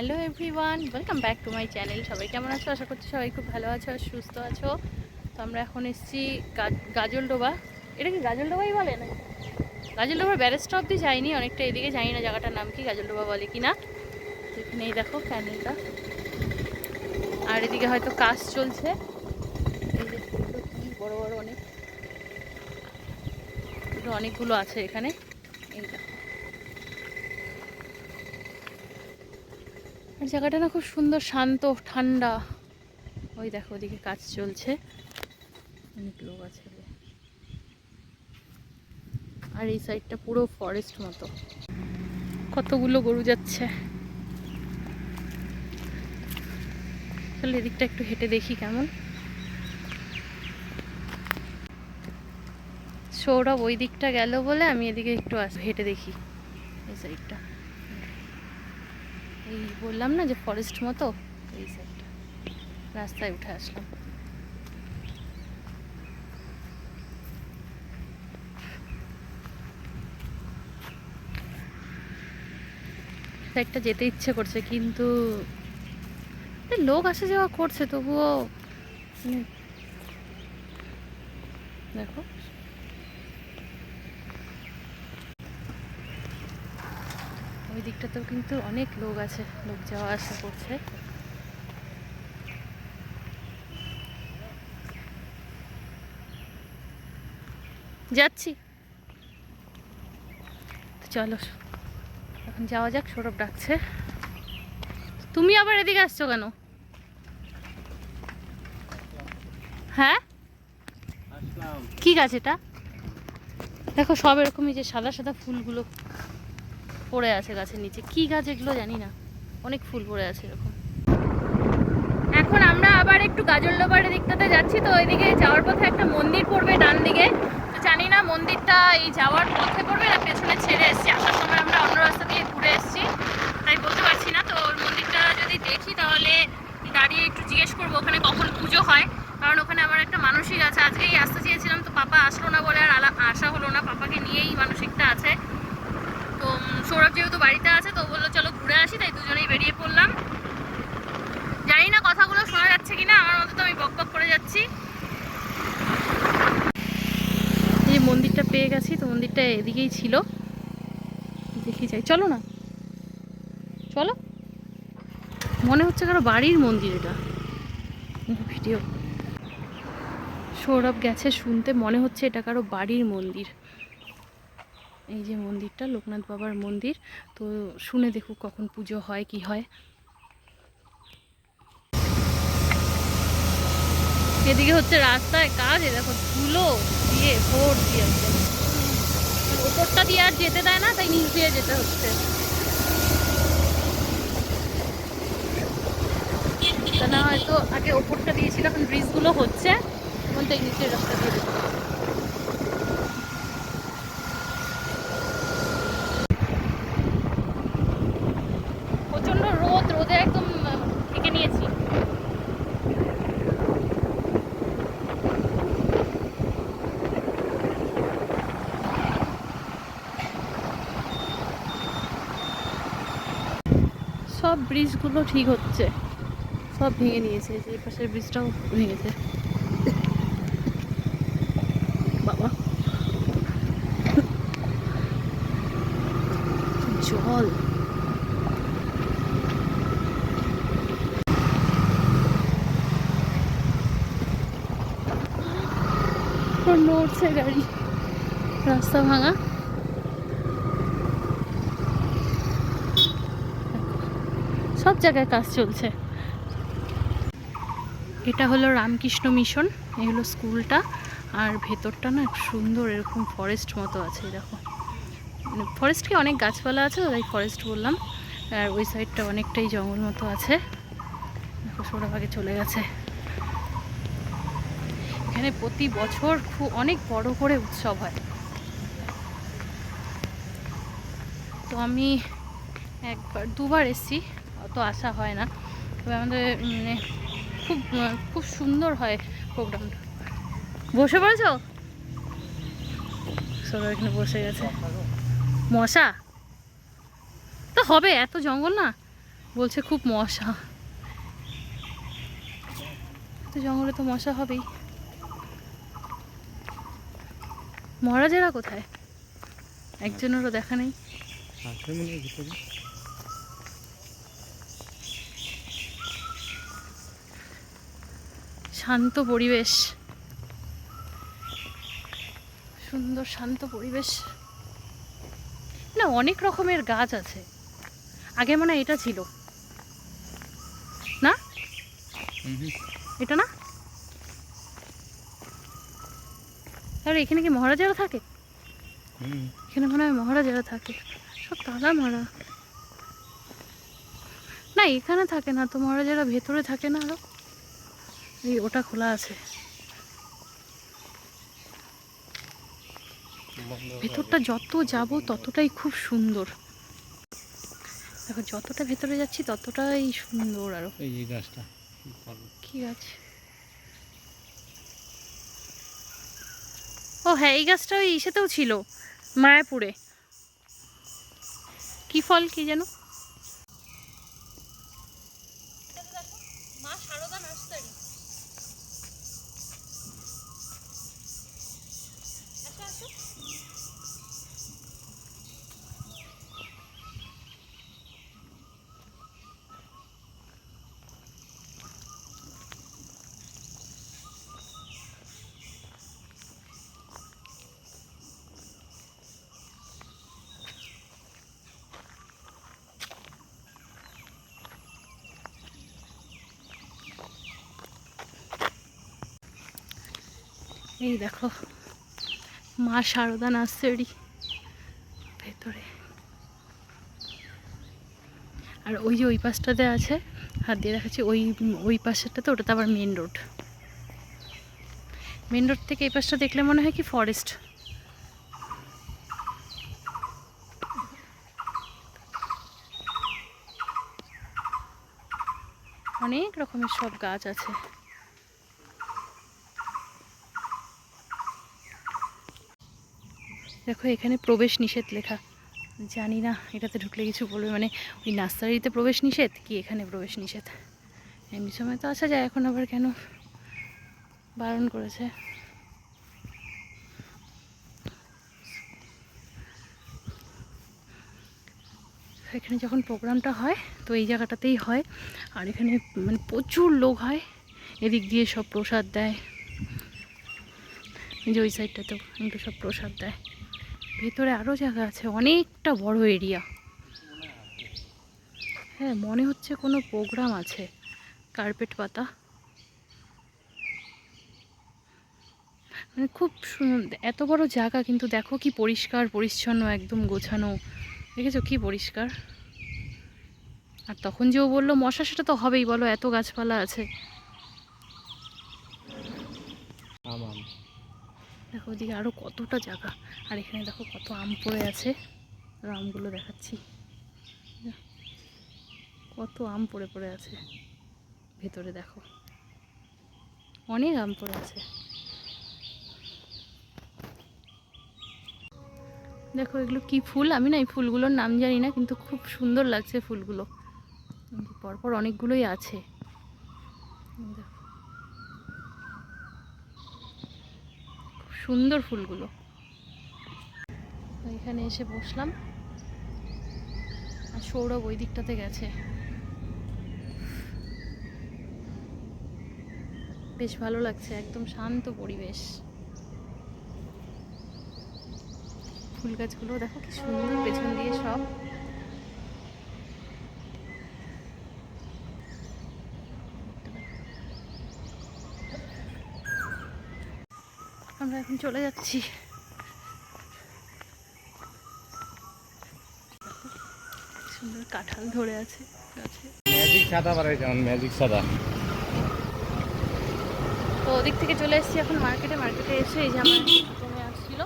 Hello everyone, welcome back to my channel. সবাই কেমন আছো? আশা করছি সবাই খুব ভালো আছো আর সুস্থ আছো। তো আমরা এখন এসেছি গাজলডোবা। এটা কি গাজলডোবাই বলে না গাজলডোবার ব্যারেস্টা অব্দি যাইনি, অনেকটা এদিকে জানি না, জায়গাটার নাম কি গাজলডোবা বলে কি না এখানে এই দেখো প্যানেলটা। আর এদিকে হয়তো কাজ চলছে। বড় বড় অনেক। অনেকগুলো আছে এখানে। এই দেখো। জায়গাটা না খুব সুন্দর, শান্ত, ঠান্ডা। ওই দেখো, ওদিকে কাজ চলছে। অনেক লোক আছে আর এই সাইডটা পুরো ফরেস্ট মতো। কতগুলো গরু যাচ্ছে। তাহলে এদিকটা একটু হেঁটে দেখি কেমন। সৌরভ ওই দিকটা গেল বলে আমি এদিকে একটু হেঁটে দেখি এই সাইডটা। এই বললাম না যে ফরেস্ট মতো? এই সাইডটা রাস্তায় উঠে আসলাম। সাইডটা যেতে ইচ্ছে করছে, কিন্তু লোক আসা যাওয়া করছে, তবুও মানে দেখো। ওই দিকটাতেও কিন্তু অনেক লোক আছে লোক যাওয়া আসা করছে। যাচ্ছি। তো চলো এখন যাওয়া যাক সৌরভ ডাকছে। তুমি আবার এদিকে আসছো কেন? হ্যাঁ? কি গাছ এটা? দেখো সব এরকমই যে সাদা সাদা ফুলগুলো। পড়ে আছে গাছের নিচে। কি গাছ এগুলো জানি না। অনেক ফুল পড়ে আছে এরকম। এখন আমরা আবার একটু গাজলডোবারের দিকটাতে যাচ্ছি, তো ওইদিকে যাওয়ার পথে একটা মন্দির পড়বে ডান দিকে। তো জানি না মন্দিরটা এই যাওয়ার পথে পড়বে না, পেছনে ছেড়ে এসেছি। আসার সময় আমরা অন্য রাস্তা দিয়ে ঘুরে এসেছি, তাই বলতে পারছি না। তো ওর মন্দিরটা যদি দেখি তাহলে দাঁড়িয়ে একটু জিজ্ঞেস করব, ওখানে কখন পুজো হয়। কারণ ওখানে আমার একটা মানসিক আছে। আজকেই আসতে চেয়েছিলাম, তো পাপা আসলো না বলে আর আসা হলো না। পাপাকে নিয়েই মানসিকটা আছে। সৌরভ যেহেতু বাড়িতে আছে, তো বলল, চলো ঘুরে আসি। তাই দুজনেই বেরিয়ে পড়লাম। জানি না কথাগুলো শোনা যাচ্ছে কিনা, আমার মতো তো আমি বক বক করে যাচ্ছি। এই মন্দিরটা পেয়ে গেছি, তো মন্দিরটা এদিকেই ছিল। দেখি যাই, চলো না। চলো। মনে হচ্ছে কারও বাড়ির মন্দির এটা। ভিডিও। সৌরভ গেছে শুনতে, মনে হচ্ছে এটা কারও বাড়ির মন্দির। এই যে মন্দিরটা, লোকনাথ বাবার মন্দির। তো শুনে দেখুক কখন পুজো হয়, কি হয়। এদিকে হচ্ছে রাস্তায় কাজ, এ দেখো ধুলো দিয়ে ভোট দিয়ে ওপরটা দিয়ে আর যেতে দেয় না, তাই নিচ দিয়ে যেতে হচ্ছে। তা না হয়তো আগে ওপরটা দিয়েছিল, এখন ব্রিজগুলো হচ্ছে। এখন তাই নিচের রাস্তা দিয়ে যেতে সব ব্রিজগুলো ঠিক হচ্ছে। সব ভেঙে নিয়েছে যে পাশের ব্রিজটাও ভেঙেছে বাবা। জল। নড়ছে গাড়ি। রাস্তা ভাঙা। সব জায়গায় কাজ চলছে। এটা হলো রামকৃষ্ণ মিশন, এই হলো স্কুলটা। আর ভেতরটা না সুন্দর, এরকম ফরেস্ট মতো আছে দেখো। মানে ফরেস্টকে অনেক গাছপালা আছে তাই ফরেস্ট বললাম। আর ওই সাইডটা অনেকটাই জঙ্গল মতো আছে। দেখো আগে চলে গেছে। এখানে প্রতি বছর খুব অনেক বড় করে উৎসব হয়। তো আমি একবার, দুবার এসেছি। অত আসা হয় না। তবে আমাদের মানে খুব খুব সুন্দর হয় প্রোগ্রামটা। বসে পড়েছো? সবাই এখানে বসে গেছে। মশা? তো হবে, এত জঙ্গল না? বলছে খুব মশা। জঙ্গলে তো মশা হবেই। মহারাজেরা কোথায়? একজনেরও দেখা নেই আছে মনে হয় ভিতরে শান্ত পরিবেশ। সুন্দর শান্ত পরিবেশ। না অনেক রকমের গাছ আছে। আগে মনে হয় এটা ছিল। না? এটা না? তাহলে এখানে কি মহারাজারা থাকে? এখানে মনে হয় মহারাজারা থাকে। সব তালা মারা। না এখানে থাকে না তো মহারাজারা ভেতরে থাকে না আরও? এই ওটা খোলা আছে। ভেতরটা যত যাব ততটাই খুব সুন্দর। দেখো যতটা ভেতরে যাচ্ছি ততটাই সুন্দর আরও। এই যে গাছটা কি? গাছ? ও হ্যাঁ এই গাছটা ওই ইসেতেও ছিল মায়াপুরে। কি ফল কি যেন? এই দেখো, মা সারদা নার্সারি ভেতরে। আর ওই যে ওই পাশটাতে আছে, হাত দিয়ে দেখাচ্ছি, ওই ওই পাশেরটাতে ওটাতে আবার মেন রোড মেন রোড থেকে এই পাশটা দেখলে মনে হয় কি ফরেস্ট অনেক রকমের সব গাছ আছে। দেখো, এখানে প্রবেশ নিষেধ লেখা। জানি না, এটাতে ঢুকলে কিছু বলবে। মানে ওই নার্সারিতে প্রবেশ নিষেধ? কি এখানে প্রবেশ নিষেধ? এমনি সময় তো আসা যায়, এখন আবার কেন বারণ করেছে? এখানে যখন প্রোগ্রামটা হয়, তো এই জায়গাটাতেই হয়। আর এখানে মানে প্রচুর লোক হয়। এদিক দিয়ে সব প্রসাদ দেয়। যে ওই সাইডটাতেও একটু সব প্রসাদ দেয়। ভেতরে আরও জায়গা আছে, অনেকটা বড় এরিয়া হ্যাঁ মনে হচ্ছে কোনো প্রোগ্রাম আছে কার্পেট পাতা। মানে খুব এত বড় জায়গা, কিন্তু দেখো কি পরিষ্কার, পরিচ্ছন্ন, একদম গোছানো। দেখেছ কি পরিষ্কার? আর তখন যে ও বলল, মশা সেটা তো হবেই, বলো, এত গাছপালা আছে আম আম দেখো ওদিকে আরও কতটা জায়গা। আর এখানে দেখো কত আম পড়ে আছে। আমগুলো দেখাচ্ছি। কত আম পড়ে পড়ে আছে। ভেতরে দেখো। অনেক আম পড়ে আছে। দেখো এগুলো কি ফুল? আমি না এই ফুলগুলোর নাম জানি না, কিন্তু খুব সুন্দর লাগছে ফুলগুলো। পরপর অনেকগুলোই আছে। দেখো। সুন্দর ফুলগুলো। এখানে এসে বসলাম। আর সৌরভ ওই দিকটাতে গেছে। বেশ ভালো লাগছে, একদম শান্ত পরিবেশ। ফুল গাছগুলো দেখো কি সুন্দর পেছন দিয়ে সব। আমরা এখন চলে যাচ্ছি। সুন্দর কাঁঠাল ধরে আছে গাছে ম্যাজিক সাদা বাড়াই যেমন ম্যাজিক সাদা। তো ওদিক থেকে চলে এসেছি এখন মার্কেটে মার্কেটে এসে এই যে আমার জমে আসছিল।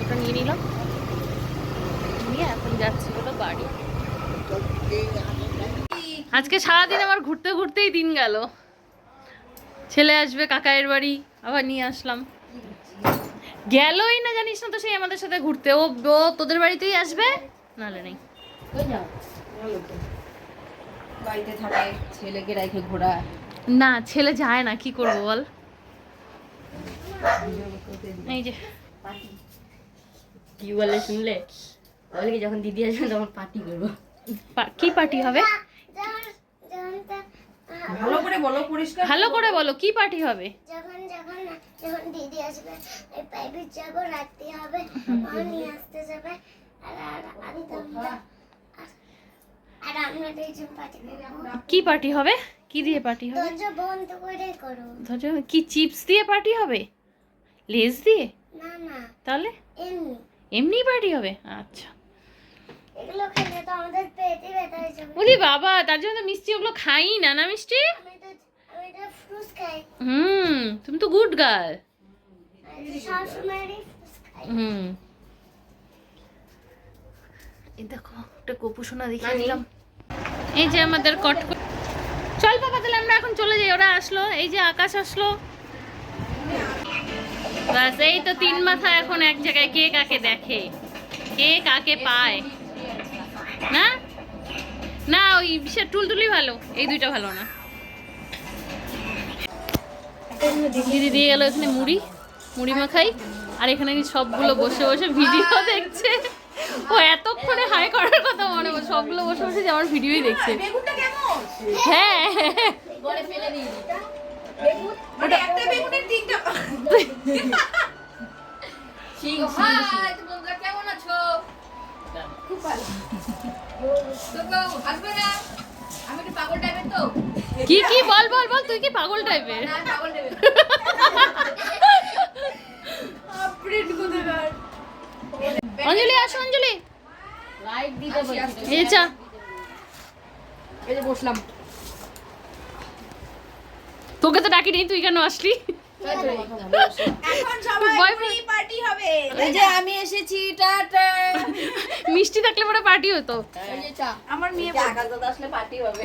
ওটা নিয়ে নিলাম। নিয়ে এখন যাচ্ছি হলো বাড়ি। আজকে সারাদিন আমার ঘুরতে ঘুরতেই দিন গেল। ছেলে আসবে কাকায়ের বাড়ি আবার নিয়ে আসলাম। গেলই না জানিস না তো সেই আমাদের সাথে ঘুরতে। ও ও তোদের বাড়িতেই আসবে? নাহলে নেই। বাড়িতে থাকে ছেলেকে রেখে ঘোরা। না ছেলে যায় না কি করব বল? এই যে। কি বলে শুনলে? বলে কি যখন দিদি আসবে তখন পার্টি করব। পা- কি পার্টি হবে? ভালো করে বলো পরিষ্কার ভালো করে বলো কি পার্টি হবে? যখন যখন যখন দিদি আসবে এই পাইপে যাব রাত্রি হবে ও নিয়ে আসতে যাবে আর আর আর তোমরা আর- আমরা দুইজন পার্টি কি পার্টি হবে? কি দিয়ে পার্টি হবে? দরজা বন্ধ করে করো। ধরো কি চিপস দিয়ে পার্টি হবে? লেজ দিয়ে? না না তাহলে? এমনি। এমনি পার্টি হবে? আচ্ছা। এগুলো খেলে তো আমাদের পেটে ব্যথা হয়ে যাবে। বলি বাবা তার জন্য তো মিষ্টি ওগুলো খাই না না মিষ্টি? আমি তো আমি তো ফ্রুটস খাই। হুম তুমি তো গুড গার্ল ফ্রুটস খাই। হুম। এই দেখো একটা গোপু সোনা দেখিয়ে দিলাম এই যে আমাদের কট চল বাবা তাহলে আমরা এখন চলে যাই ওরা আসলো এই যে আকাশ আসলো। বাস এই তো তিন মাথা এখন এক জায়গায় কে কাকে দেখে? কে কাকে পায়? না? না ওই সে টুলটুলি ভালো। এই দুইটা ভালো না। দিদি দিয়ে গেল এখানে মুড়ি। মুড়ি মাখাই। আর এখানে সবগুলো বসে বসে ভিডিও দেখছে। ও এতক্ষণে হাই করার কথা মনে পড়ে সবগুলো বসে বসে যে আমার ভিডিওই দেখছে। হ্যাঁ। দিই। মানে একটা বেগুনের তিনটা খুব ভালো। তো আমি পাগল টাইপের কি কি? বল বল বল তুই কি পাগল টাইপের না পাগল টাইপের প্রিন্ট কোথাকার অঞ্জলি আসো অঞ্জলি। লাইট দিতে বলছি। এই চা এই যে বসলাম। তোকে তো ডাকিনি তুই কেন আসলি? এখন সবাই পার্টি হবে। এই যে আমি এসেছি টাটা। মিষ্টি থাকলে পরে পার্টি হতো। আমার মেয়ে আসলে পার্টি হবে।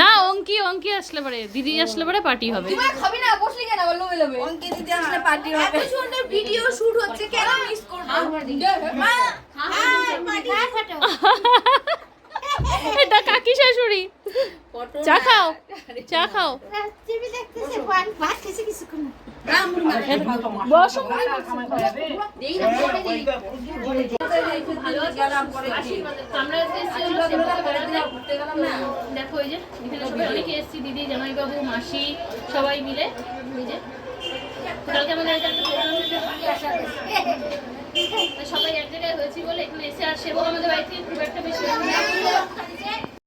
না অঙ্কি অঙ্কি আসলে পরে দিদি আসলে পরে পার্টি হবে। খাবি না বসলি কেন? বলল বেলবে অঙ্কে দিদি আসলে পার্টি হবে। এত সুন্দর ভিডিও শুট হচ্ছে কেন মিস করব? মা হাই পার্টি এটা কাকি শাশুড়ি। চা খাও চা খাও। টিভি দেখতেছে পান ভাত খেয়েছে কিছুক্ষণ দেখো এই যে এখানে দিদি জামাইবাবু মাসি সবাই মিলে এই যে কালকে আমাদের সবাই এক জায়গায় হয়েছি বলে এখানে এসে আর সেবক আমাদের বাড়ি থেকে খুব একটা বেশি।